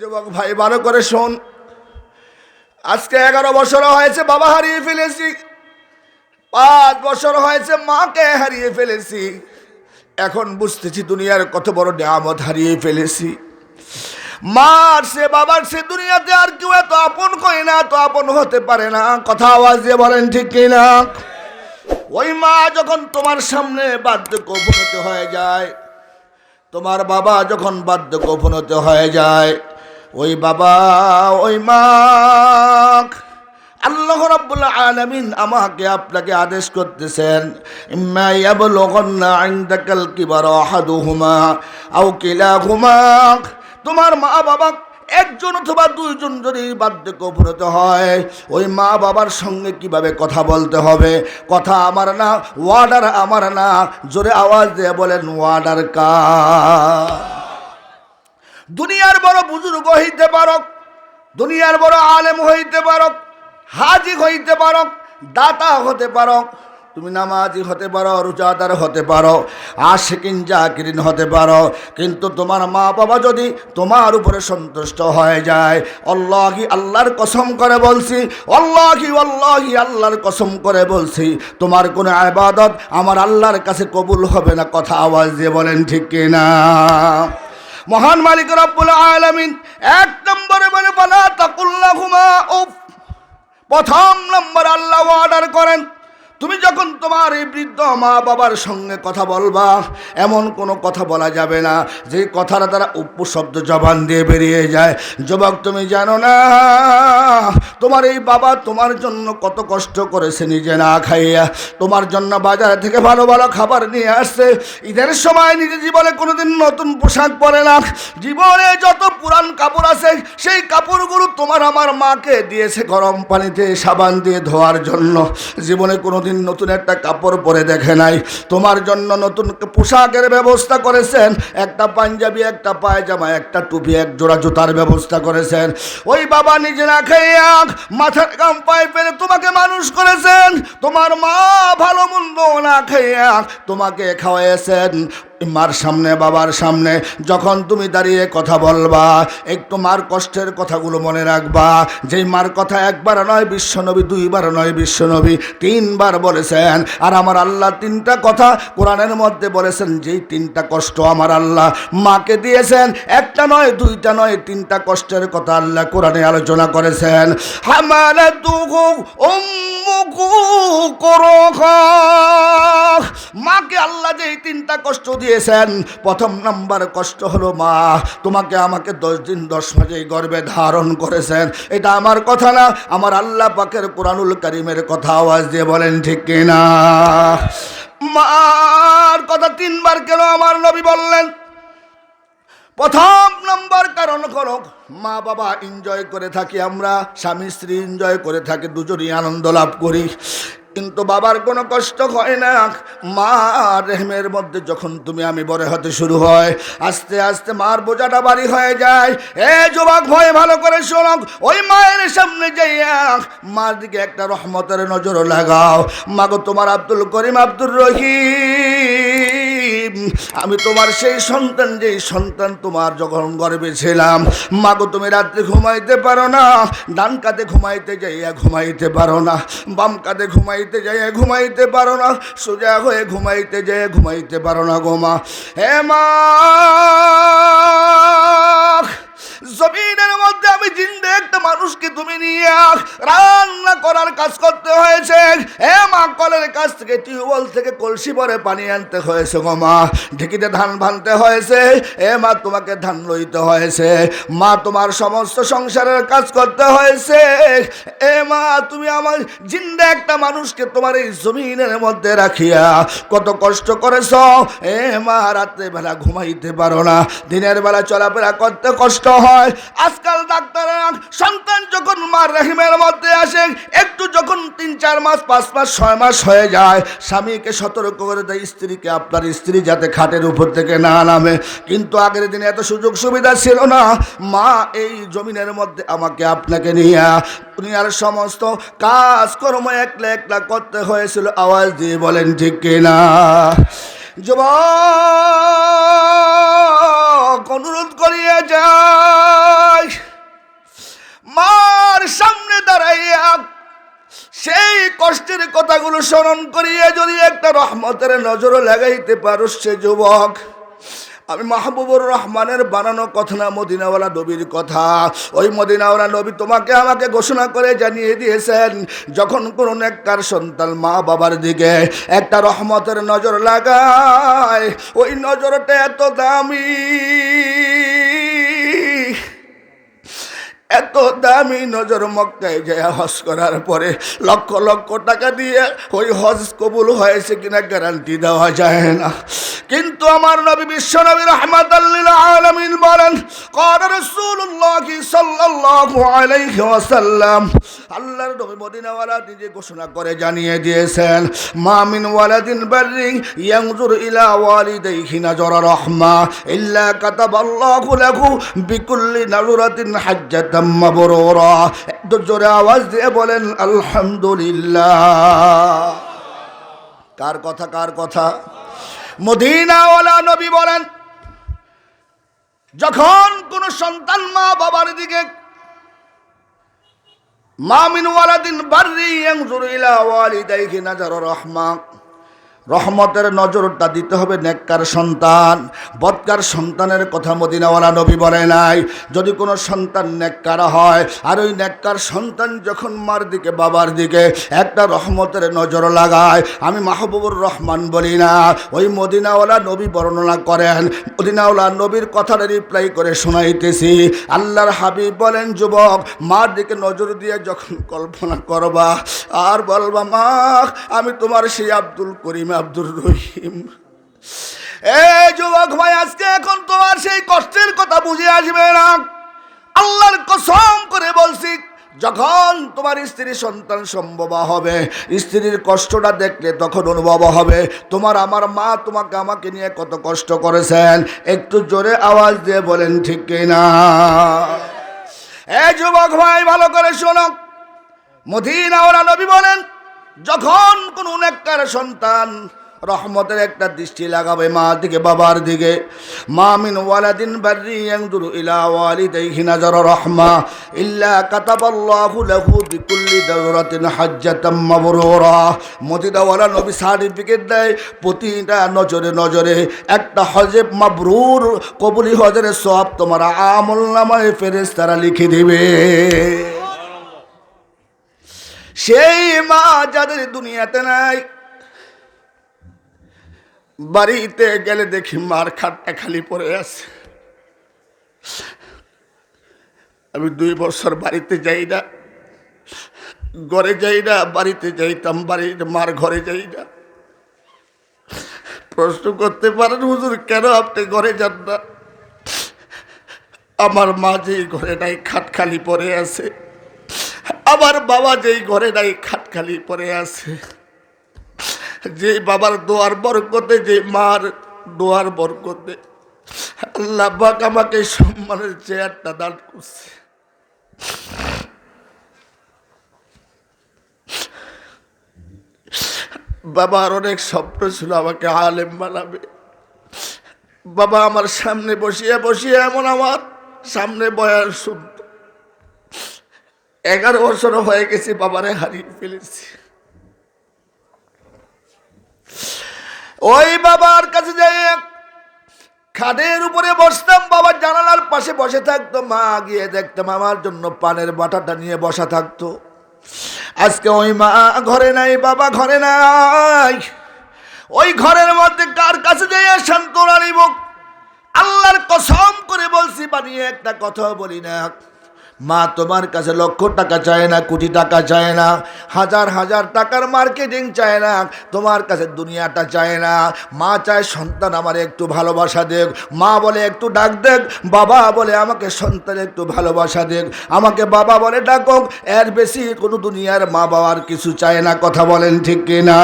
যুবক ভাই, ভালো করে শোন। আজকে এগারো বছর হয়েছে, বাবা হারিয়ে ফেলেছি। পাঁচ বছর হয়েছে, মাকে হারিয়ে ফেলেছি। এখন বুঝতেছি দুনিয়ার কত বড় নিয়ামত হারিয়ে ফেলেছি। মার সে, বাবার সে দুনিয়াতে আর কেউ এত আপন করে না তো আপন হতে পারে না। কথা আওয়াজ দিয়ে বলেন, ঠিক কিনা ওই মা যখন তোমার সামনে বার্ধক্য উপনীত হয়ে যায়, তোমার বাবা যখন বার্ধক্য উপনীত হয়ে যায় ওই বাবা, ওই মা আল্লাহ রাব্বুল আলামিন আমাকে আপনাকে আদেশ করতেছেন, ইম্মা ইয়াবলুগান্না ইনদাকাল কিবারা আহাদুহুমা আও কিলাহুমা। তোমার মা বাবা একজন অথবা দুইজন যদি বার্ধক্য উপনীত হয়, ওই মা বাবার সঙ্গে কীভাবে কথা বলতে হবে? কথা আমার না, ওয়ার্ডার আমার না। জোরে আওয়াজ দিয়ে বলেন, ওয়ার্ডার কা দুনিয়ার বড় বুজুর্গ হইতে পারো দুনিয়ার বড় আলেম হইতে পারো হাজি হইতে পারো দাতা হতে পারো তুমি নামাজি হতে পারো, রোজাদার হতে পারো, আশেকিন জাকিরিন হতে পারো, কিন্তু তোমার মা বাবা যদি তোমার উপরে সন্তুষ্ট হয়ে যায় অল্লাহি আল্লাহর কসম করে বলছি অল্লাহি অল্লাহি আল্লাহর কসম করে বলছি, তোমার কোনো আবাদত আমার আল্লাহর কাছে কবুল হবে না, কথা আওয়াজ দিয়ে বলেন ঠিক কিনা? মহান মালিক রব্বুল আলামিন, এক নম্বরে বলে, বলা তাকুল্লাহুমা, উফ! প্রথম নম্বর আল্লাহ অর্ডার করেন। তুমি যখন তোমার এই বৃদ্ধ মা বাবার সঙ্গে কথা বলবা, এমন কোনো কথা বলা যাবে না, যে কথার দ্বারা উপশব্দ জবান দিয়ে বেরিয়ে যায়। যুবক, তুমি জানো না, তোমার এই বাবা তোমার জন্য কত কষ্ট করেছে নিজে না খাইয়া। তোমার জন্য বাজার থেকে ভালো ভালো খাবার নিয়ে আসছে। ঈদের সময় নিজে জীবনে কোনোদিন নতুন পোশাক পরে না। জীবনে যত পুরান কাপড় আছে, সেই কাপড়গুলো তোমার আমার মাকে দিয়েছে গরম পানিতে, সাবান দিয়ে ধোয়ার জন্য। জীবনে কোনোদিন নতুন একটা কাপড় পরে দেখে নাই। তোমার জন্য নতুন পোশাকের ব্যবস্থা করেছেন। একটা পাঞ্জাবি, একটা পায়জামা, একটা টুপি, এক জোড়া জুতার ব্যবস্থা করেছেন। ওই বাবা নিজে না খাইয়া মাথার কাম পায়ে ফেলে তোমাকে মানুষ করেছেন। তোমার মা ভালো মন্দ না খাইয়া তোমাকে খাওয়াইয়েছেন। মার সামনে, বাবার সামনে, যখন তুমি দাঁড়িয়ে কথা বলবা, একটু মার কষ্টের কথাগুলো মনে রাখবা। যেই মার কথা একবার নয় বিশ্বনবী, দুইবার নয় বিশ্বনবী, তিনবার বলেছেন, আর আমার আল্লাহ তিনটা কথা কোরআনের মধ্যে বলেছেন, যেই তিনটা কষ্ট আমার আল্লাহ মাকে দিয়েছেন, একটা নয়, দুইটা নয়, তিনটা কষ্টের কথা আল্লাহ কোরআনে আলোচনা করেছেন। করোখা মাকে আল্লাহ যে এই তিনটা কষ্ট দিয়েছেন। প্রথম নাম্বার কষ্ট হলো মা, তোমাকে আমাকে দশ দিন দশ মাসে গর্বে ধারণ করেছেন। এটা আমার কথা না, আমার আল্লাহ পাকের কোরআনুল করিমের কথা আওয়াজ দিয়ে বলেন, ঠিক কিনা মার কথা তিনবার কেন আমার নবী বললেন? প্রথম নম্বর কারণ হলো মা বাবা এনজয় করে থাকি আমরা, স্বামী স্ত্রী এনজয় করে থাকি, দুজনই আনন্দ লাভ করি। কিন্তু বাবার কোনো কষ্ট হয় না। মা রেহমের মধ্যে যখন তুমি আমি বড় হতে শুরু হয়, আস্তে আস্তে মার বোঝাটা বাড়ি হয়ে যায়। এ যুবক, ভয় ভালো করে শোনক ওই মায়ের সামনে যাইয়া মার দিকে একটা রহমতের নজর লাগাও। মাগো, তোমার আব্দুল করিম আব্দুর রহিম। আমি তোমার সেই সন্তান, যেই সন্তান তোমার যখন গর্বে ছিলাম। মাগো, তুমি রাত্রে ঘুমাইতে পারো না, ডান কাতে ঘুমাইতে যাইয়া ঘুমাইতে পারো না, বাম কাতে ঘুমাইতে যাইয়া ঘুমাইতে পারো না, সোজা হয়ে ঘুমাইতে যেয়ে ঘুমাইতে পারো না গোমা হে মা, জমিনের মধ্যে আমি জিন্দে একটা মানুষকে তুমি নিয়ে রান্না করার কাজ করতে হয়েছে। এ মা কলের কাছ থেকে টিউবওয়েল থেকে কলসি ভরে পানি আনতে হয়েছে গো মা। ঢেকিতে ধান ভানতে হয়েছে। এ মা, তোমাকে ধান লইতে হয়েছে। মা, তোমার সমস্ত সংসারের কাজ করতে হয়েছে। এ মা, তুমি আমার জিন্দে একটা মানুষকে তোমার এই জমিনের মধ্যে রাখিয়া কত কষ্ট করেছ। এ মা রাত্রে বেলা ঘুমাইতে পারো না। দিনের বেলা চলাফেরা করতে কষ্ট হয়। আজকাল ডাক্তাররা সন্তান যখন মার রাহিমের মধ্যে আসে, একটু যখন তিন চার মাস, পাঁচ মাস, ছয় মাস হয়ে হয়ে যায়। স্বামীকে সতর্ক করে দেয়, স্ত্রীকে আপনার স্ত্রী যাতে খাটের উপর থেকে না নামে। কিন্তু আগের দিনে এত সুযোগ সুবিধা ছিল না। মা, এই জমিনের মধ্যে আমাকে আপনাকে নিয়ে, দুনিয়ার সমস্ত কাজকর্ম একলা একলা করতে হয়েছিল। আওয়াজ দিয়ে বলেন, ঠিক কিনা যুব অনুরোধ করিয়া যায় মার সামনে দাঁড়াইয়া কথাগুলো স্মরণ করিয়ে যদি একটা রহমতের নজর লাগাইতে পারো সে যুবক। আমি মাহবুবুর রহমানের বানানো কথা না, মদিনাওয়ালা নবীর কথা। ওই মদিনাওয়ালা নবী তোমাকে আমাকে ঘোষণা করে জানিয়ে দিয়েছেন, যখন কোনো নেককার সন্তান মা বাবার দিকে একটা রহমতের নজর লাগায়, ওই নজরটা এত দামি। এত দামি নজর মক্কায় যায় হজ করার পরে লক্ষ লক্ষ টাকা দিয়ে ওই হজ কবুল হয়েছে কিনা গ্যারান্টি দেওয়া যায় না। কিন্তু আমার নবী বিশ্ব নবী রহমত আলমিন বলেন আল্লাহর নবী মদিনাওয়ালা নিজে ঘোষণা করে জানিয়ে দিয়েছেন মামিন ওয়ালাদিন বাররিং ইয়ানজুর ইলা নাজরা রাহমা ইল্লা কাতাবাল্লাহু লাহু বিকুল্লি নাজরাতিন হাজ্জাতাম মাবরুরা একটু জোরে আওয়াজ দিয়ে বলেন, আলহামদুলিল্লাহ। কার কথা কার কথা? মদিনাওয়ালা নবী বলেন, যখন কোন সন্তান মা বাবার দিকে মামিন ওয়ালাদিন বার্রি ইয়ানজুর ইলা ওয়ালিদাইহি নাজার রহমা রহমতের নজরটা দিতে হবে নেককার সন্তান। বদকার সন্তানের কথা মদিনাওয়ালা নবী বলে নাই। যদি কোনো সন্তান নেককার হয়, আর ওই নেককার সন্তান যখন মার দিকে, বাবার দিকে একটা রহমতের নজর লাগায়, আমি মাহবুবুর রহমান বলি না। ওই মদিনাওয়ালা নবী বর্ণনা করেন, মদিনাওয়ালা নবীর কথাটা রিপ্লাই করে শোনাইতেছি। আল্লাহর হাবিব বলেন, যুবক, মার দিকে নজর দিয়ে যখন কল্পনা করবা, আর বলবা মা আমি তোমার সেই আব্দুল করিম আব্দুর রহিম। এ যুবক ভাই, আজকে এখন তোমার সেই কষ্টের কথা বুঝে আসবে না। আল্লাহর কসম করে বলছি, যখন তোমার স্ত্রী সন্তান সম্ভব হবে, স্ত্রীর কষ্টটা দেখলে তখন অনুভব হবে, তোমার আমার মা তোমাকে আমাকে নিয়ে কত কষ্ট করেছেন, একটু জোরে আওয়াজ দিয়ে বলেন, ঠিক কিনা? এ যুবক ভাই, ভালো করে শোনো। মদিনা ওরা নবী বলেন যখন কোন নেককার সন্তান রহমতের একটা দৃষ্টি লাগাবে মা দিকে, বাবার দিকে, মা ওয়ালাদিন ইলা রহমা ইল্লা নবী দেয় প্রতিটা নজরে নজরে একটা হজে মাবরুর কবুলি হজের সব তোমার আমল নামায় ফেরেশতারা লিখে দিবে। সেই মা যাদের দুনিয়াতে নাই, বাড়িতে গেলে দেখি মার খাটটা খালি পড়ে আছে। আমি দুই বছর বাড়িতে যাই না, ঘরে যাই না, বাড়িতে যাইতাম, বাড়ির মার ঘরে যাই না। প্রশ্ন করতে পারেন, হুজুর, কেন আপনি ঘরে যান না? আমার মা যে ঘরে নাই, খাট খালি পড়ে আছে। আমার বাবা যেই ঘরে নাই খাটখালি পরে আছে। যে বাবার দোয়ার বরকতে যে মার দোয়ার বরকতে, আল্লাহ পাক আমাকে সম্মানের চেয়ারটা দান করছে। বাবার অনেক স্বপ্ন ছিল আমাকে আলেম বানাবে। বাবা আমার সামনে বসিয়ে বসিয়ে এমন আমার সামনে বয়ান শুনত। এগারো বছর হয়ে গেছে বাবারে হারিয়ে ফেলেছি। ওই বাবার কাছে যাই খাদের উপরে বসতাম বাবার জানালার পাশে বসে থাকতো, মা গিয়ে দেখতাম আমার জন্য পানের বাটাটা নিয়ে বসা থাকতো। আজকে ওই মা ঘরে নাই, বাবা ঘরে নাই। ওই ঘরের মধ্যে কার কাছে যাই শান্তনা নিব আল্লাহর কসম করে বলছি, বানিয়ে একটা কথা বলি না। মা, তোমার কাছে লক্ষ টাকা চায় না, কোটি টাকা চায় না, হাজার হাজার টাকার মার্কেটিং চায় না, তোমার কাছে দুনিয়াটা চায় না। মা চায়, সন্তান আমার একটু ভালোবাসা দেখ মা বলে, একটু ডাক দেখ। বাবা বলে, আমাকে সন্তান একটু ভালোবাসা দেখ আমাকে বাবা বলে, ডাকক। এর বেশি কোনো দুনিয়ার মা বাবার কিছু চায় না, কথা বলেন ঠিক কিনা?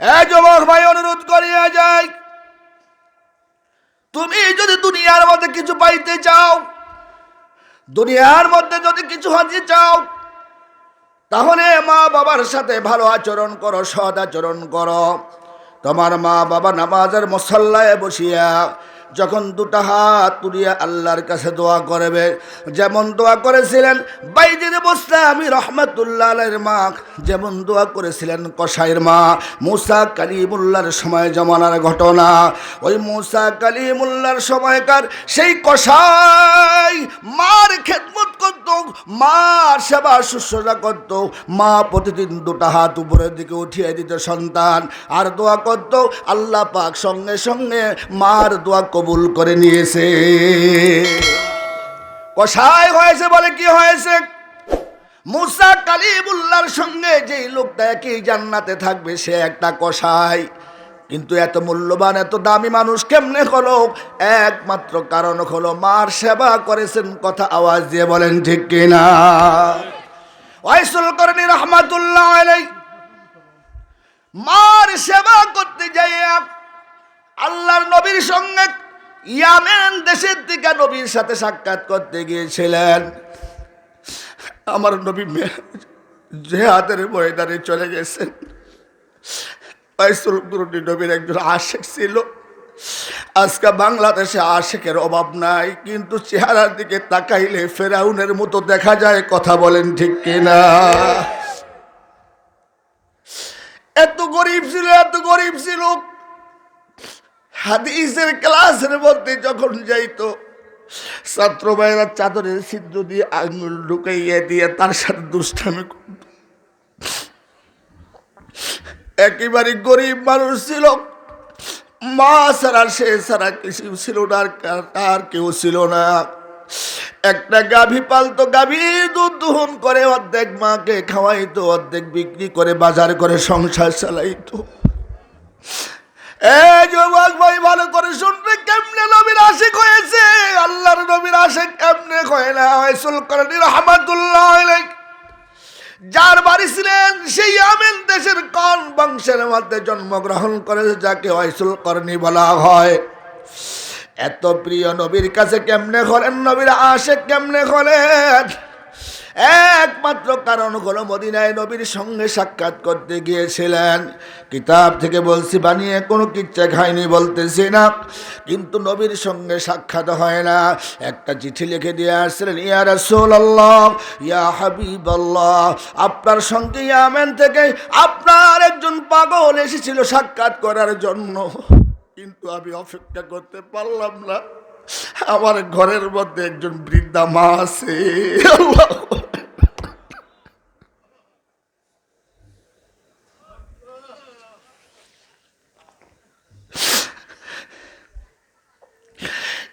এ যুবক ভাই, অনুরোধ করিয়া যায় তুমি যদি দুনিয়ার মধ্যে কিছু পাইতে চাও দুনিয়ার মধ্যে যদি কিছু হাজি চাও, তাহলে মা বাবার সাথে ভালো আচরণ করো সদ আচরণ করো। তোমার মা বাবা নামাজের মশাল্লায় বসিয়া যখন দুটা হাত তুলিয়া আল্লাহর কাছে দোয়া করবে, যেমন দোয়া করেছিলেন বাইজির বসলে আমি রহমতুল্লাহ আলের মা, যেমন দোয়া করেছিলেন কসাইয়ের মা, মুসা কালিমুল্লার সময় জমানার ঘটনা। ওই মুসা কালিমুল্লার সময়কার সেই কষাই মার খেদমত করত, মার সেবা শুশ্রূষা করত, মা প্রতিদিন দুটা হাত উপরের দিকে উঠিয়ে দিত সন্তান, আর দোয়া করত আল্লাহ পাক সঙ্গে সঙ্গে মার দোয়া কবুল করে নিয়েছে। কষাই হয়েছে বলে কি হয়েছে? মুসা কালিমুল্লার সঙ্গে যেই লোকটা একই জান্নাতে থাকবে, সে একটা কষাই কিন্তু এত মূল্যবান, এত দামি মানুষ কেমনে হলো? একমাত্র কারণ হলো, মার সেবা করেছেন কথা আওয়াজ দিয়ে বলেন, ঠিক কিনা? ওয়াইসুল করনি রহমাতুল্লাহ মার সেবা করতে যাইয়া আল্লাহর নবীর সঙ্গে ইয়ামেন দেশের থেকে নবীর সাথে সাক্ষাৎ করতে গিয়েছিলেন। আমার নবী জেহাদের ময়দানে চলে গেছেন। বাইসুল নবীর একজন আশেক ছিল। আজকে বাংলাদেশে আশেকের অভাব নাই, কিন্তু চেহারার দিকে তাকাইলে ফেরাউনের মতো দেখা যায়, কথা বলেন ঠিক কিনা? এত গরিব ছিল, এত গরিব ছিল। হাদিসের ক্লাসের মধ্যে যখন যাইতো, ছাত্র ভাইরা চাদরের ছিদ্র দিয়ে আঙুল ঢুকাইয়ে দিয়ে তার সাথে দুষ্টামি করত। একেবারে গরিব মানুষ ছিল। মা ছাড়া, সে ছাড়া কিছু ছিল না আর কেউ ছিল না। একটা গাভী পালতো, গাভী দুধ দহন করে অর্ধেক মাকে খাওয়াইতো, অর্ধেক বিক্রি করে বাজার করে সংসার চালাইতো। যুবক ভাই, ভালো করে শুনবে কেমনে নবীর আশিক হয়েছে। আল্লাহর নবীর আশিক কেমনে হয় না ওয়াইসুল করণী রহমাতুল্লাহ যার বাড়ি ছিলেন সেই আমেন দেশের কোন বংশের মধ্যে জন্মগ্রহণ করেছে, যাকে ওয়াইসুল করণী বলা হয়। এত প্রিয় নবীর কাছে কেমনে হলেন নবীর আশেক কেমনে হলেন একমাত্র কারণ হলো মদিনায় নবীর সঙ্গে সাক্ষাৎ করতে গিয়েছিলেন। কিতাব থেকে বলছি বানিয়ে কোনো কিচ্ছা খাইনি, বলতেছি, না। কিন্তু নবীর সঙ্গে সাক্ষাৎ হয় না। একটা চিঠি লিখে দিয়ে আসছিলেন ইয়া রাসূলুল্লাহ, ইয়া হাবিবাল্লাহ, আপনার সঙ্গে ইয়ামেন থেকে আপনার একজন পাগল এসেছিল সাক্ষাৎ করার জন্য। কিন্তু আমি অপেক্ষা করতে পারলাম না। আমার ঘরের মধ্যে একজন বৃদ্ধা মা আছে।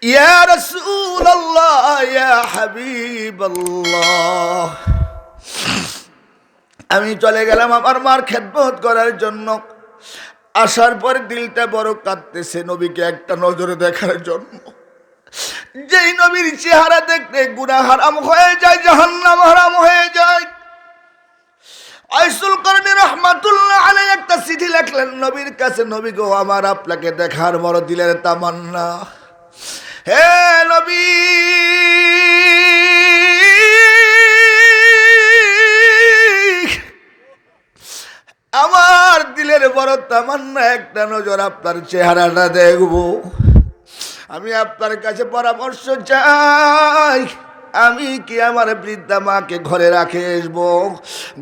ইয়া রাসূলুল্লাহ, ইয়া হাবিবাল্লাহ। আমি চলে গেলাম আমার মার খেদমত করার জন্য। আসার পর দিলটা বড় কাঁদতেছে নবীকে একটা নজরে দেখার জন্য। যেই নবীর চেহারা দেখতে গুণা হারাম হয়ে যায়, জাহান্নাম হারাম হয়ে যায়। আইসুল করণী রহমাতুল্লাহ আলাই একটা চিঠি লেখলেন, নবীর কাছে নবী গো, আমার আপনাকে দেখার বড় দিলের তামান্না। হে আমার দিলের বড় তামান্না একটা নজর আপনার চেহারাটা দেখব। আমি আপনার কাছে পরামর্শ চাই। আমি কি আমার বৃদ্ধা মাকে ঘরে রাখে আসব?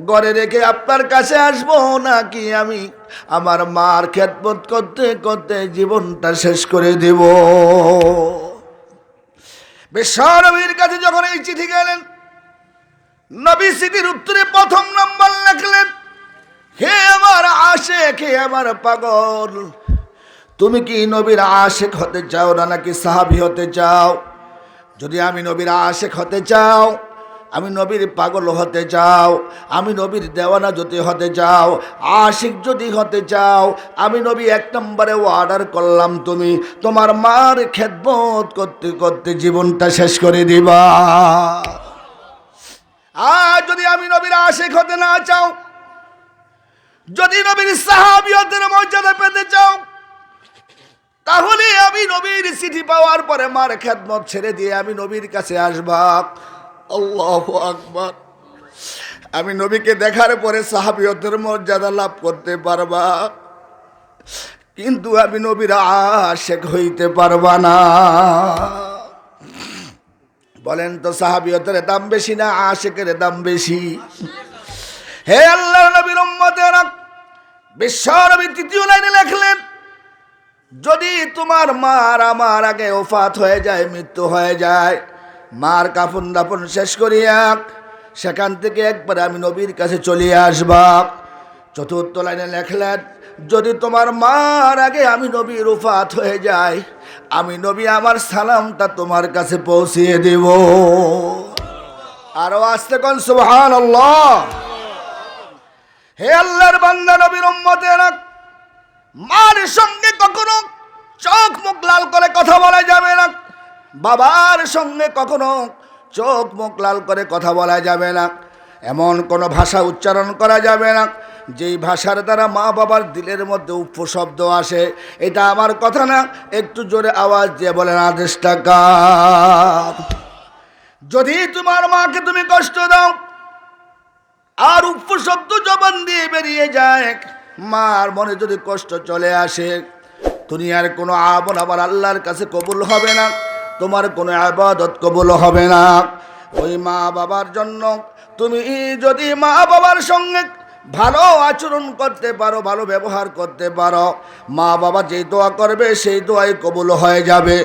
ঘরে রেখে আপনার কাছে আসব নাকি আমি আমার মার খেদমত করতে করতে জীবনটা শেষ করে দেব? বিশ্বনবীর কাছে যখন এই চিঠি গেলেন, নবী সিটির উত্তরে প্রথম নম্বর লেখলেন, হে আমার আশেক, হে আমার পাগল, তুমি কি নবীর আশেক হতে চাও না নাকি সাহাবি হতে চাও? যদি আমি নবীর আশেক হতে চাও আমি নবীর পাগল হতে চাও, আমি নবীর দেওয়ানা যদি হতে চাও, আশিক যদি হতে চাও, আমি নবী এক নম্বরে অর্ডার করলাম তুমি, তোমার মার খেদমত করতে করতে জীবনটা শেষ করে দিবা। আর যদি আমি নবীর আশিক হতে না চাও, যদি নবীর সাহাবিয়তের মর্যাদা পেতে চাও, তাহলে আমি নবীর চিঠি পাওয়ার পরে মার খেদমত ছেড়ে দিয়ে আমি নবীর কাছে আসবা। আল্লাহ আকবার। আমি নবীকে দেখার পরে সাহাবিয়তের মর্যাদা লাভ করতে পারবা। কিন্তু আমি নবীর আশেক হইতে পারবা না। বলেন তো সাহাবিয়তের দাম বেশি না আশেকের দাম বেশি? হে আল্লাহ নবীর উম্মতেরা তৃতীয় লাইনে লেখলেন, যদি তোমার মার আমার আগে ওফাত হয়ে যায়, মৃত্যু হয়ে যায় মার কাফন দাফন শেষ করিয়া সেখান থেকে একবার আমি নবীর কাছে চলিয়ে আসবা। চতুর্থ লাইনে লেখলেন, যদি তোমার মার আগে আমি নবীর ওফাত হয়ে যায় আমি নবী আমার সালামটা তোমার কাছে পৌঁছিয়ে দেব। আরও আসতে কোন সুবহান হে আল্লাহর বান্দা, নবীর মার সঙ্গে কখনো চোখ মুখ লাল করে কথা বলা যাবে না। বাবার সঙ্গে কখনো চোখ মুখ লাল করে কথা বলা যাবে না। এমন কোনো ভাষা উচ্চারণ করা যাবে না, যেই ভাষার দ্বারা মা বাবার দিলের মধ্যে উপশব্দ আসে। এটা আমার কথা না, একটু জোরে আওয়াজ দিয়ে বলেন আদেশটা কার যদি তোমার মাকে তুমি কষ্ট দাও, আর উপশব্দ জবান দিয়ে বেরিয়ে যায়, মার মনে যদি কষ্ট চলে আসে, দুনিয়ার কোনো আমল আবার আল্লাহর কাছে কবুল হবে না। তোমার কোনো আবাদত কবল হবে না। ওই মা বাবার জন্য তুমি যদি মা বাবার সঙ্গে ভালো আচরণ করতে পারো, ভালো ব্যবহার করতে পারো, মা বাবা যেই দোয়া করবে সেই দোয়াই কবুল হয়ে যাবে।